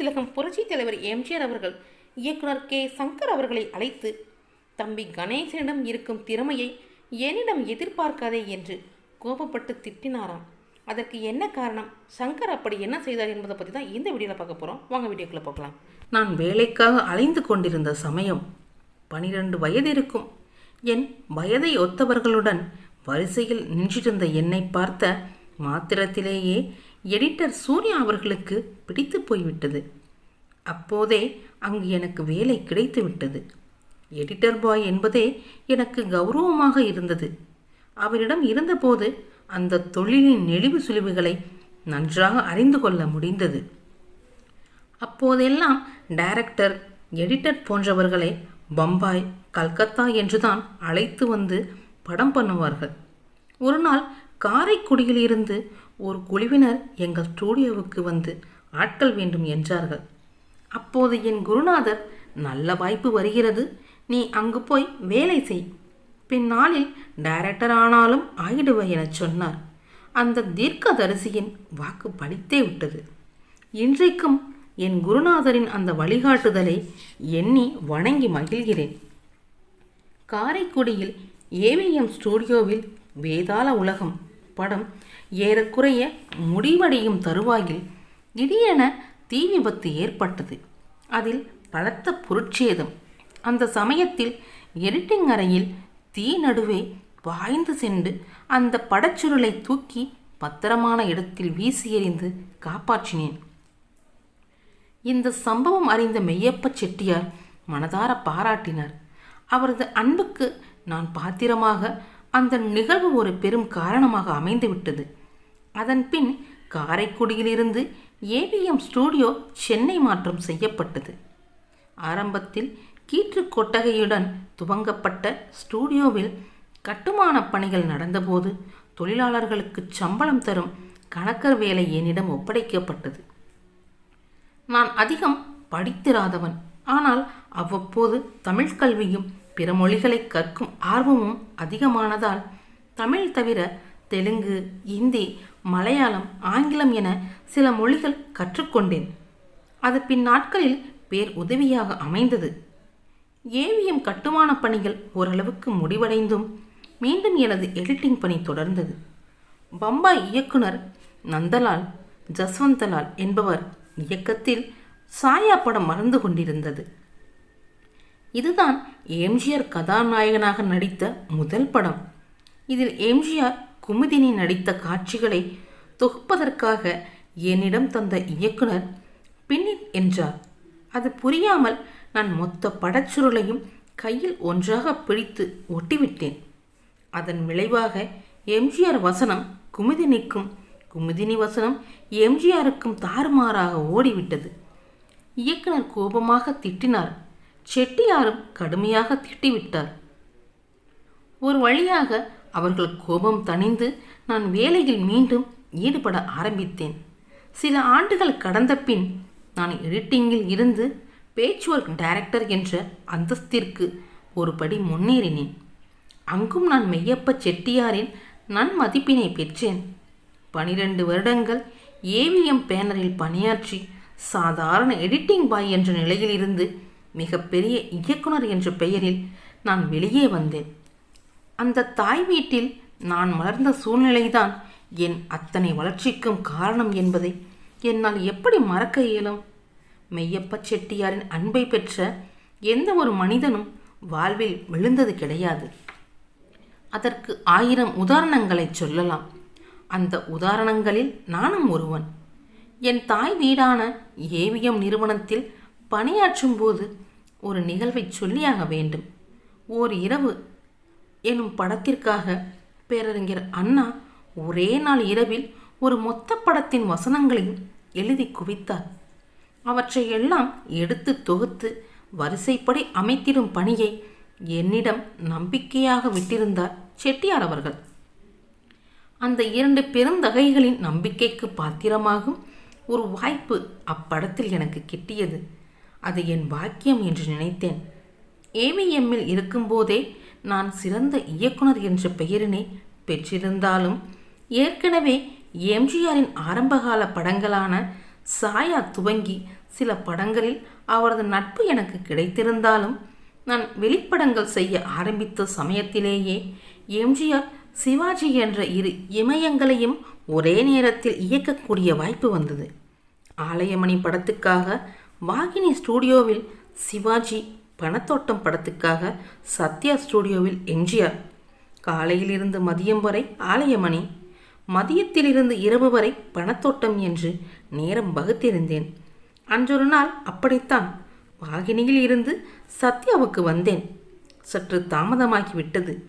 திலகம் புரட்சி தலைவர் எம்ஜிஆர் அவர்கள் இயக்குனர் கே. சங்கர் அவர்களை அழைத்து தம்பி கணேசனிடம் இருக்கும் திறமையை என்னிடம் எதிர்பார்க்காதே என்று கோபப்பட்டு திட்டினாராம். அதற்கு என்ன காரணம்? சங்கர் அப்படி என்ன செய்தார் என்பதை பற்றி தான் இந்த வீடியோவில் பார்க்க போகிறோம் வாங்க வீடியோக்குள்ளே பார்க்கலாம் நான் வேலைக்காக அலைந்து கொண்டிருந்த சமயம் பனிரெண்டு வயது இருக்கும். என் வயதை ஒத்தவர்களுடன் வரிசையில் நின்றிருந்த என்னை பார்த்த மாத்திரத்திலேயே எடிட்டர் சூர்யா அவர்களுக்கு பிடித்து போய்விட்டது. அப்போதே அங்கு எனக்கு வேலை கிடைத்து விட்டது. எடிட்டர் பாய் என்பதே எனக்கு கௌரவமாக இருந்தது. அவரிடம் இருந்தபோது அந்த தொழிலின் நெளிவு சுழிவுகளை நன்றாக அறிந்து கொள்ள முடிந்தது. அப்போதெல்லாம் டைரக்டர் எடிட்டர் போன்றவர்களை பம்பாய் கல்கத்தா என்றுதான் அழைத்து வந்து படம் பண்ணுவார்கள். ஒரு நாள் காரைக்குடியிலிருந்து ஒரு குழுவினர் எங்கள் ஸ்டூடியோவுக்கு வந்து ஆட்கள் வேண்டும் என்றார்கள். அப்போது என் குருநாதர் நல்ல வாய்ப்பு வருகிறது. நீ அங்கு போய் வேலை செய். பின்னாளில் டைரக்டர் ஆனாலும் ஆயிடுவ எனச் சொன்னார். அந்த தீர்க்கதரிசியின் வாக்கு பலித்தே விட்டது. இன்றைக்கும் என் குருநாதரின் அந்த வழிகாட்டுதலை எண்ணி வணங்கி மகிழ்கிறேன். காரைக்குடியில் ஏவிஎம் ஸ்டூடியோவில் வேதாள உலகம் படம் ஏறக்குறைய முடிவடையும் தருவாயில் திடீரென தீ விபத்து ஏற்பட்டது. அதில் பலத்த பொருட்சேதம். அந்த சமயத்தில் எடிட்டிங் அறையில் தீ நடுவே பாய்ந்து சென்று அந்த படச்சுருளை தூக்கி பத்திரமான இடத்தில் வீசி எறிந்து காப்பாற்றினேன். இந்த சம்பவம் அறிந்த மெய்யப்ப செட்டியார் மனதார பாராட்டினார். அவரது அன்புக்கு நான் பாத்திரமாக அந்த நிகழ்வு ஒரு பெரும் காரணமாக அமைந்துவிட்டது. அதன்பின் காரைக்குடியிலிருந்து ஏவிஎம் ஸ்டூடியோ சென்னை மாற்றம் செய்யப்பட்டது. ஆரம்பத்தில் கீற்று கொட்டகையுடன் துவங்கப்பட்ட ஸ்டூடியோவில் கட்டுமான பணிகள் நடந்தபோது தொழிலாளர்களுக்கு சம்பளம் தரும் கணக்கர் வேலை என்னிடம் ஒப்படைக்கப்பட்டது. நான் அதிகம் படித்திராதவன். ஆனால் அவ்வப்போது தமிழ் கல்வியும் பிற மொழிகளை கற்கும் ஆர்வமும் அதிகமானதால் தமிழ் தவிர தெலுங்கு இந்தி மலையாளம் ஆங்கிலம் என சில மொழிகள் கற்றுக்கொண்டேன். அது பின் நாட்களில் பேர் உதவியாக அமைந்தது. ஏவிஎம் கட்டுமான பணிகள் ஓரளவுக்கு முடிவடைந்தும் மீண்டும் எனது எடிட்டிங் பணி தொடர்ந்தது. பம்பாய் இயக்குனர் நந்தலால் ஜஸ்வந்தலால் என்பவர் இயக்கத்தில் சாயா படம் மறந்து கொண்டிருந்தது. இதுதான் எம்ஜிஆர் கதாநாயகனாக நடித்த முதல் படம். இதில் எம்ஜிஆர் குமுதினி நடித்த காட்சிகளை தொகுப்பதற்காக என்னிடம் தந்த இயக்குனர் பின்னின் என்றார். அது புரியாமல் நான் மொத்த படச்சுருளையும் கையில் ஒன்றாக பிடித்து ஒட்டிவிட்டேன். அதன் விளைவாக எம்ஜிஆர் வசனம் குமுதினிக்கும் குமுதினி வசனம் எம்ஜிஆருக்கும் தாறுமாறாக ஓடிவிட்டது. இயக்குனர் கோபமாக திட்டினார். செட்டியாரும் கடுமையாக திட்டிவிட்டார். ஒரு வழியாக அவர்கள் கோபம் தணிந்து நான் வேலையில் மீண்டும் ஈடுபட ஆரம்பித்தேன். சில ஆண்டுகள் கடந்த பின் நான் எடிட்டிங்கில் இருந்து பேச்சுவொர்க் டைரக்டர் என்ற அந்தஸ்திற்கு ஒரு படி முன்னேறினேன். அங்கும் நான் மெய்யப்ப செட்டியாரின் நன்மதிப்பினை பெற்றேன். பனிரெண்டு வருடங்கள் ஏவிஎம் பேனரில் பணியாற்றி சாதாரண எடிட்டிங் பாய் என்ற நிலையிலிருந்து மிகப்பெரிய இயக்குனர் என்ற பெயரில் நான் வெளியே வந்தேன். அந்த தாய் வீட்டில் நான் மலர்ந்த சூழ்நிலைதான் என் அத்தனை வளர்ச்சிக்கும் காரணம் என்பதை என்னால் எப்படி மறக்க இயலும்? மெய்யப்ப செட்டியாரின் அன்பை பெற்ற எந்த ஒரு மனிதனும் வாழ்வில் விழுந்தது கிடையாது. அதற்கு ஆயிரம் உதாரணங்களை சொல்லலாம். அந்த உதாரணங்களில் நானும் ஒருவன். என் தாய் வீடான ஏவிஎம் நிறுவனத்தில் பணியாற்றும் போது ஒரு நிகழ்வை சொல்லியாக வேண்டும். ஓர் இரவு எனும் படத்திற்காக பேரறிஞர் அண்ணா ஒரே நாள் இரவில் ஒரு மொத்த படத்தின் வசனங்களையும் எழுதி குவித்தார். அவற்றை எல்லாம் எடுத்து தொகுத்து வரிசைப்படி அமைத்திடும் பணியை என்னிடம் நம்பிக்கையாக விட்டிருந்தார் செட்டியார் அவர்கள். அந்த இரண்டு பெருந்தகைகளின் நம்பிக்கைக்கு பாத்திரமாகும் ஒரு வாய்ப்பு அப்படத்தில் எனக்கு கிட்டியது. அது என் பாக்கியம் என்று நினைத்தேன். ஏவிஎம்மில் இருக்கும்போதே நான் சிறந்த இயக்குனர் என்ற பெயரினை பெற்றிருந்தாலும் ஏற்கனவே எம்ஜிஆரின் ஆரம்பகால படங்களான சாயா துவங்கி சில படங்களில் அவரது நட்பு எனக்கு கிடைத்திருந்தாலும் நான் வெளிப்படங்கள் செய்ய ஆரம்பித்த சமயத்திலேயே எம்ஜிஆர் சிவாஜி என்ற இரு இமயங்களையும் ஒரே நேரத்தில் இயக்கக்கூடிய வாய்ப்பு வந்தது. ஆலயமணி படத்துக்காக வாகினி ஸ்டூடியோவில் சிவாஜி பணத்தோட்டம் படத்துக்காக சத்யா ஸ்டூடியோவில் எம்ஜிஆர். காலையிலிருந்து மதியம் வரை ஆலயமணி. மதியத்திலிருந்து இரவு வரை பணத்தோட்டம் என்று நேரம் வகுத்திருந்தேன். அன்றொரு நாள் அப்படித்தான். வாகினியில் இருந்து சத்யாவுக்கு வந்தேன். சற்று தாமதமாகிவிட்டது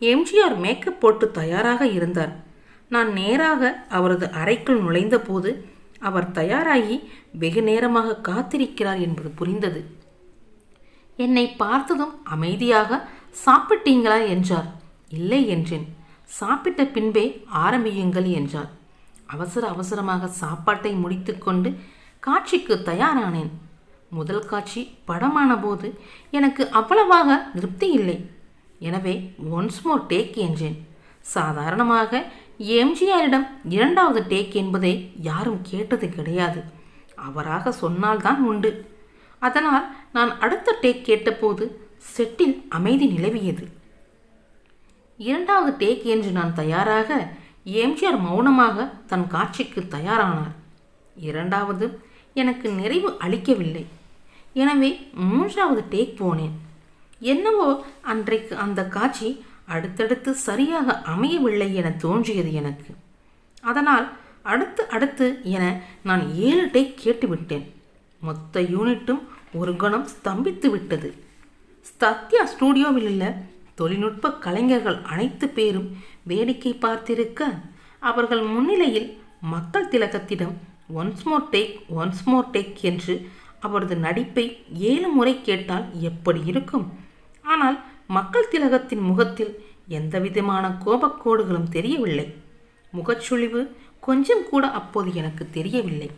எம்ஜிஆர் மேக்கப் போட்டு தயாராக இருந்தார். நான் நேராக அவரது அறைக்குள் நுழைந்தபோது அவர் தயாராகி வெகு நேரமாக காத்திருக்கிறார் என்பது புரிந்தது. என்னை பார்த்ததும் அமைதியாக சாப்பிட்டீங்களா? என்றார். இல்லை என்றேன். சாப்பிட்ட பின்பே ஆரம்பியுங்கள் என்றார். அவசர அவசரமாக சாப்பாட்டை முடித்துக்கொண்டு காட்சிக்கு தயாரானேன். முதல் காட்சி படமான போது எனக்கு அவ்வளவாக திருப்தி இல்லை. எனவே ஒன்ஸ் மோர் டேக் என்றேன். சாதாரணமாக எம்ஜிஆரிடம் இரண்டாவது டேக் என்பதை யாரும் கேட்டது கிடையாது. அவராக சொன்னால்தான் உண்டு. அதனால் நான் அடுத்த டேக் கேட்டபோது செட்டில் அமைதி நிலவியது. இரண்டாவது டேக் என்று நான் தயாராக எம்ஜிஆர் மௌனமாக தன் காட்சிக்கு தயாரானார். இரண்டாவது எனக்கு நிறைவு அளிக்கவில்லை. எனவே மூன்றாவது டேக் போனேன். என்னவோ அன்றைக்கு அந்த காட்சி அடுத்தடுத்து சரியாக அமையவில்லை என தோன்றியது எனக்கு. அதனால் அடுத்து அடுத்து என நான் ஏழு டேக் கேட்டுவிட்டேன். மொத்த யூனிட்டும் ஒரு கணம் ஸ்தம்பித்து விட்டது. சத்யா ஸ்டூடியோவில் உள்ள தொழில்நுட்ப கலைஞர்கள் அனைத்து பேரும் வேடிக்கை பார்த்திருக்க அவர்கள் முன்னிலையில் மக்கள் திலகத்திடம் once more take once more take என்று அவரது நடிப்பை ஏழு முறை கேட்டால் எப்படி இருக்கும்? ஆனால் மக்கள் திலகத்தின் முகத்தில் எந்தவிதமான கோபக்கோடுகளும் தெரியவில்லை. முகச்சுழிவு கொஞ்சம் கூட அப்போது எனக்கு தெரியவில்லை.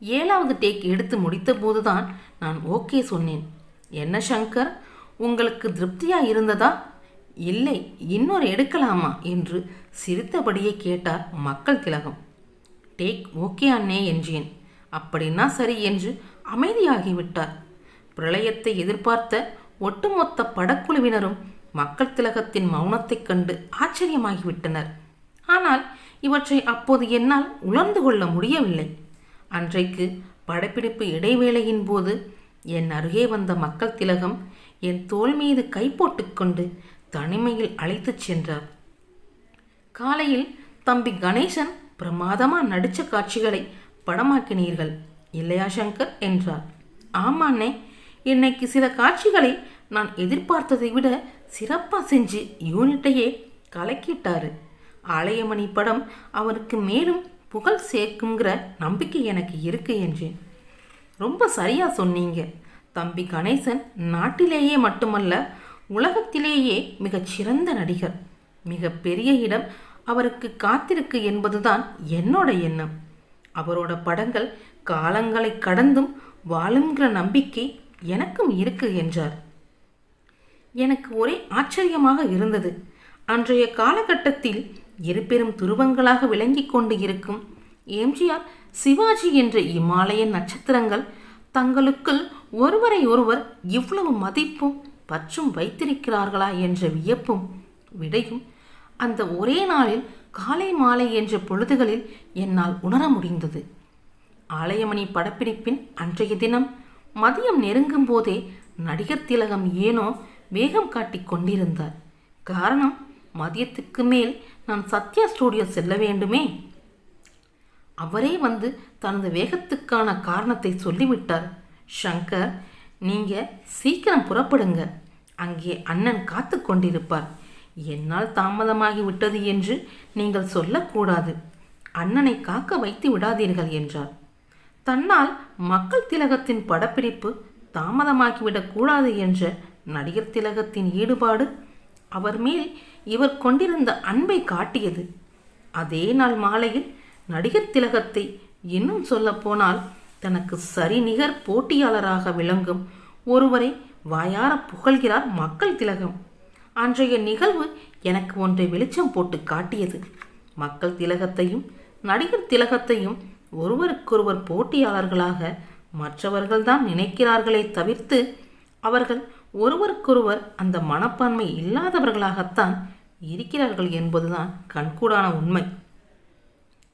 ஏழாவது டேக் எடுத்து முடித்தபோதுதான் நான் ஓகே சொன்னேன். என்ன சங்கர் உங்களுக்கு திருப்தியா இருந்ததா? இல்லை இன்னொரு எடுக்கலாமா? என்று சிரித்தபடியே கேட்டார் மக்கள் திலகம். டேக் ஓகே அண்ணே என்றேன். அப்படின்னா சரி என்று அமைதியாகிவிட்டார். பிரளயத்தை எதிர்பார்த்த ஒட்டுமொத்த படக்குழுவினரும் மக்கள் திலகத்தின் மௌனத்தைக் கண்டு ஆச்சரியமாகிவிட்டனர். ஆனால் இவற்றை அப்போது என்னால் உணர்ந்து கொள்ள முடியவில்லை. அன்றைக்கு படப்பிடிப்பு இடைவேளையின் போது என் அருகே வந்த மக்கள் திலகம் என் தோல் மீது கை போட்டுக்கொண்டு தனிமையில் அழைத்துச் சென்றார். காலையில் தம்பி கணேசன் பிரமாதமாக நடித்த காட்சிகளை படமாக்கினீர்கள் இல்லையா சங்கர்? என்றார். ஆமாண்ணே இன்னைக்கு சில காட்சிகளை நான் எதிர்பார்த்ததை விட சிறப்பாக செஞ்சு யூனிட்டையே கலக்கிட்டாரு. ஆலயமணி படம் அவருக்கு மேலும் புகழ் சேர்க்குங்கிற நம்பிக்கை எனக்கு இருக்கு என்றேன். ரொம்ப சரியா சொன்னீங்க. தம்பி கணேசன் நாட்டிலேயே மட்டுமல்ல உலகத்திலேயே மிகச்சிறந்த நடிகர். மிக பெரிய இடம் அவருக்கு காத்திருக்கு என்பதுதான் என்னோட எண்ணம். அவரோட படங்கள் காலங்களை கடந்தும் வாழுங்கிற நம்பிக்கை எனக்கும் இருக்கு என்றார். எனக்கு ஒரே ஆச்சரியமாக இருந்தது. அன்றைய காலகட்டத்தில் இருபெரும் துருவங்களாக விளங்கிக் கொண்டு இருக்கும் எம்ஜிஆர் சிவாஜி என்ற இமாலய நட்சத்திரங்கள் தங்களுக்குள் ஒருவரை ஒருவர் இவ்வளவு மதிப்பும் பற்றும் வைத்திருக்கிறார்களா என்ற வியப்பும் விடையும் அந்த ஒரே நாளில் காலை மாலை என்ற பொழுதுகளில் என்னால் உணர முடிந்தது. ஆலயமணி படப்பிடிப்பின் அன்றைய தினம் மதியம் நெருங்கும் போதே நடிகர் திலகம் ஏனோ வேகம் காட்டிக் கொண்டிருந்தார். காரணம் மதியத்துக்கு மேல் நான் சத்யா ஸ்டூடியோ செல்ல வேண்டுமே? அவரே வந்து தனது வேகத்துக்கான காரணத்தை சொல்லிவிட்டார். ஷங்கர் நீங்க சீக்கிரம் புறப்படுங்க. அங்கே அண்ணன் காத்து கொண்டிருப்பார். என்னால் தாமதமாகி விட்டது என்று நீங்கள் சொல்லக்கூடாது. அண்ணனை காக்க வைத்து விடாதீர்கள் என்றார். தன்னால் மக்கள் திலகத்தின் படப்பிடிப்பு தாமதமாகிவிடக்கூடாது என்ற நடிகர் திலகத்தின் ஈடுபாடு அவர் மேல் இவர் கொண்டிருந்த அன்பை காட்டியது. அதே நாள் மாலையில் நடிகர் திலகத்தை இன்னும் சொல்லப்போனால் தனக்கு சரிநிகர் போட்டியாளராக விளங்கும் ஒருவரை வாயார புகழ்கிறார் மக்கள் திலகம். அன்றைய நிகழ்வு எனக்கு ஒன்றை வெளிச்சம் போட்டு காட்டியது. மக்கள் திலகத்தையும் நடிகர் திலகத்தையும் ஒருவருக்கொருவர் போட்டியாளர்களாக மற்றவர்கள்தான் நினைக்கிறார்களே தவிர்த்து அவர்கள் ஒருவருக்கொருவர் அந்த மனப்பான்மை இல்லாதவர்களாகத்தான் இருக்கிறார்கள் என்பதுதான் கண்கூடான உண்மை.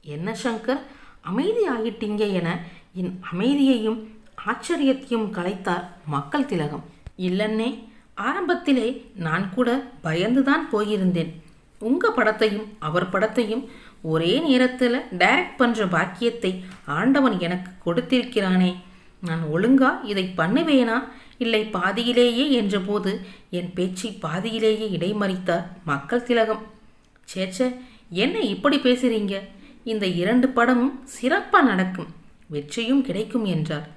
என்ன சங்கர்? அமைதி ஆகிட்டீங்க என என் அமைதியையும் ஆச்சரியத்தையும் கலைத்தார் மக்கள் திலகம். இல்லன்னே ஆரம்பத்திலே நான் கூட பயந்துதான் போயிருந்தேன். உங்க படத்தையும் அவர் படத்தையும் ஒரே நேரத்தில் டைரக்ட் பண்ற பாக்கியத்தை ஆண்டவன் எனக்கு கொடுத்திருக்கிறானே. நான் ஒழுங்கா இதை பண்ணுவேனா? இல்லை பாதியிலேயே என்றபோது என் பேச்சை பாதியிலேயே இடைமறித்தார் மக்கள் திலகம். சேச்சே என்ன இப்படி பேசுறீங்க? இந்த இரண்டு படமும் சிறப்பாக நடக்கும் வெற்றியும் கிடைக்கும் என்றார்.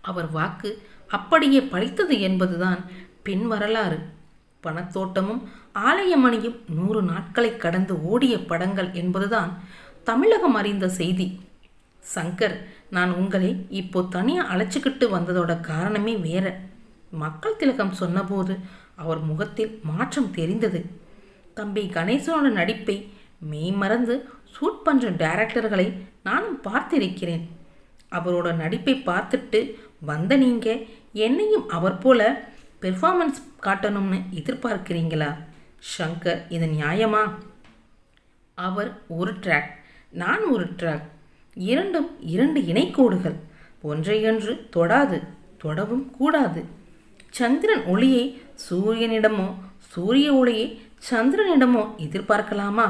அவர் வாக்கு அப்படியே பழித்தது என்பதுதான் பின் வரலாறு. பணத்தோட்டமும் ஆலயமணியும் நூறு நாட்களை கடந்து ஓடிய படங்கள் என்பதுதான் தமிழகம் அறிந்த செய்தி. சங்கர் நான் உங்களை இப்போ தனியாக அழைச்சிக்கிட்டு வந்ததோட காரணமே வேற. மக்கள் திலகம் சொன்னபோது அவர் முகத்தில் மாற்றம் தெரிந்தது. தம்பி கணேசனோட நடிப்பை மெய்மறந்து ஷூட் பண்ணுற டைரக்டர்களை நானும் பார்த்திருக்கிறேன். அவரோட நடிப்பை பார்த்துட்டு வந்த நீங்கள் என்னையும் அவர் போல பெர்ஃபார்மன்ஸ் காட்டணும்னு எதிர்பார்க்கிறீங்களா? ஷங்கர் இது நியாயமா? அவர் ஒரு ட்ராக் நான் ஒரு ட்ராக் இரண்டும் இரண்டு இணைக்கோடுகள். ஒன்றையொன்று தொடாது தொடவும் கூடாது. சந்திரன் ஒளியை சூரியனிடமோ சூரிய ஒளியை சந்திரனிடமோ எதிர்பார்க்கலாமா?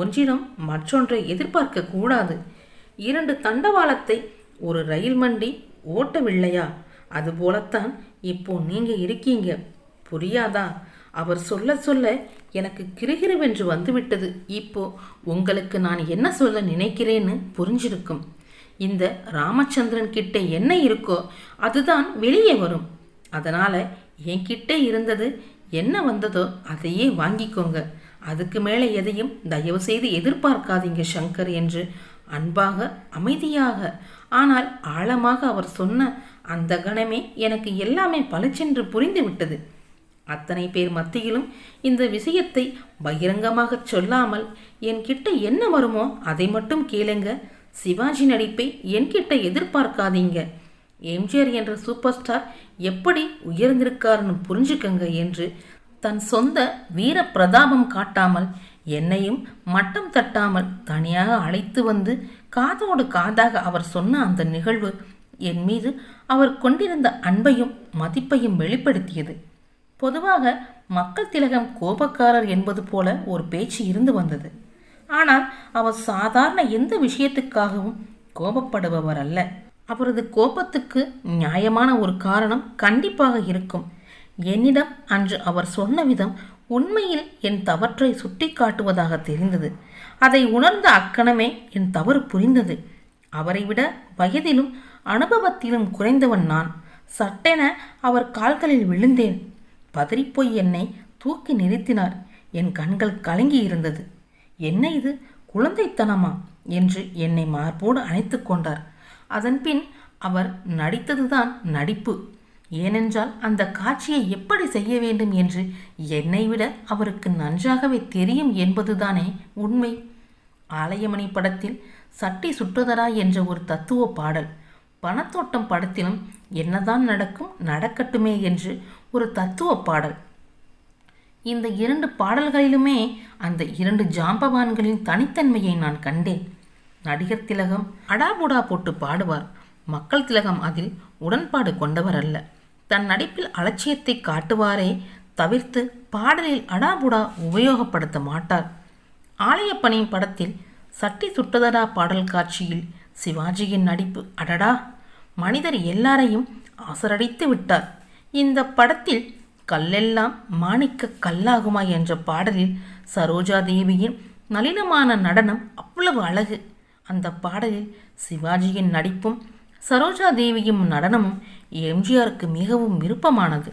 ஒன்றிடம் மற்றொன்றை எதிர்பார்க்க கூடாது. இரண்டு தண்டவாளத்தை ஒரு ரயில் மண்டி ஓட்டவில்லையா? அதுபோலத்தான் இப்போ நீங்க இருக்கீங்க. புரியாதா? அவர் சொல்ல சொல்ல எனக்கு கிருகிருவென்று வந்துவிட்டது. இப்போ உங்களுக்கு நான் என்ன சொல்ல நினைக்கிறேன்னு புரிஞ்சிருக்கும். இந்த ராமச்சந்திரன் கிட்ட என்ன இருக்கோ அதுதான் வெளியே வரும். அதனால என்கிட்ட இருந்தது என்ன வந்ததோ அதையே வாங்கிக்கோங்க. அதுக்கு மேலே எதையும் தயவு செய்து எதிர்பார்க்காதீங்க சங்கர் என்று அன்பாக அமைதியாக. ஆனால் ஆழமாக அவர் சொன்ன அந்த கணமே எனக்கு எல்லாமே பளிச்சென்று புரிந்து விட்டது அத்தனை பேர் மத்தியிலும் இந்த விஷயத்தை பகிரங்கமாகச் சொல்லாமல் என்கிட்ட என்ன வருமோ அதை மட்டும் கேளுங்க. சிவாஜி நடிப்பை என்கிட்ட எதிர்பார்க்காதீங்க. எம்ஜிஆர் என்ற சூப்பர் ஸ்டார் எப்படி உயர்ந்திருக்காருன்னு புரிஞ்சுக்கங்க என்று தன் சொந்த வீர பிரதாபம் காட்டாமல் என்னையும் மட்டம் தட்டாமல் தனியாக அழைத்து வந்து காதோடு காதாக அவர் சொன்ன அந்த நிகழ்வு என் மீது அவர் கொண்டிருந்த அன்பையும் மதிப்பையும் வெளிப்படுத்தியது. பொதுவாக மக்கள் திலகம் கோபக்காரர் என்பது போல ஒரு பேச்சு இருந்து வந்தது. ஆனால் அவர் சாதாரண எந்த விஷயத்துக்காகவும் கோபப்படுபவர் அல்ல. அவரது கோபத்துக்கு நியாயமான ஒரு காரணம் கண்டிப்பாக இருக்கும். என்னிடம் அன்று அவர் சொன்ன விதம் உண்மையில் என் தவற்றை சுட்டி காட்டுவதாக தெரிந்தது. அதை உணர்ந்த அக்கணமே என் தவறு புரிந்தது. அவரை விட வயதிலும் அனுபவத்திலும் குறைந்தவன் நான். சட்டென அவர் கால்களில் விழுந்தேன். பதறிப்போய் என்னை தூக்கி நிறுத்தினார். என் கண்கள் கலங்கி இருந்தது. என்ன இது? குழந்தைத்தனமா? என்று என்னை மார்போடு அணைத்து கொண்டார். அதன்பின் அவர் நடித்ததுதான் நடிப்பு. ஏனென்றால் அந்த காட்சியை எப்படி செய்ய வேண்டும் என்று என்னை விட அவருக்கு நன்றாகவே தெரியும் என்பதுதானே உண்மை. ஆலயமணி படத்தில் சட்டி சுற்றுதரா என்ற ஒரு தத்துவ பாடல். பணத்தோட்டம் படத்திலும் என்னதான் நடக்கும் நடக்கட்டுமே என்று ஒரு தத்துவ பாடல். இந்த இரண்டு பாடல்களிலுமே அந்த இரண்டு ஜாம்பவான்களின் தனித்தன்மையை நான் கண்டேன். நடிகர் திலகம் அடாபுடா போட்டு பாடுவார். மக்கள் திலகம் அதில் உடன்பாடு கொண்டவர் அல்ல. தன் நடிப்பில் அலட்சியத்தை காட்டுவாரே தவிர்த்து பாடலில் அடாபுடா உபயோகப்படுத்த மாட்டார். ஆலயப்பணி படத்தில் சட்டி சுட்டதடா பாடல் காட்சியில் சிவாஜியின் நடிப்பு. அடடா! மனிதர் எல்லாரையும் ஆசரடித்து விட்டார். இந்த படத்தில் கல்லெல்லாம் மாணிக்க கல்லாகுமா என்ற பாடலில் சரோஜா தேவியின் நளினமான நடனம் அவ்வளவு அழகு. அந்த பாடலில் சிவாஜியின் நடிப்பும் சரோஜா தேவியும் நடனமும் எம்ஜிஆருக்கு மிகவும் விருப்பமானது.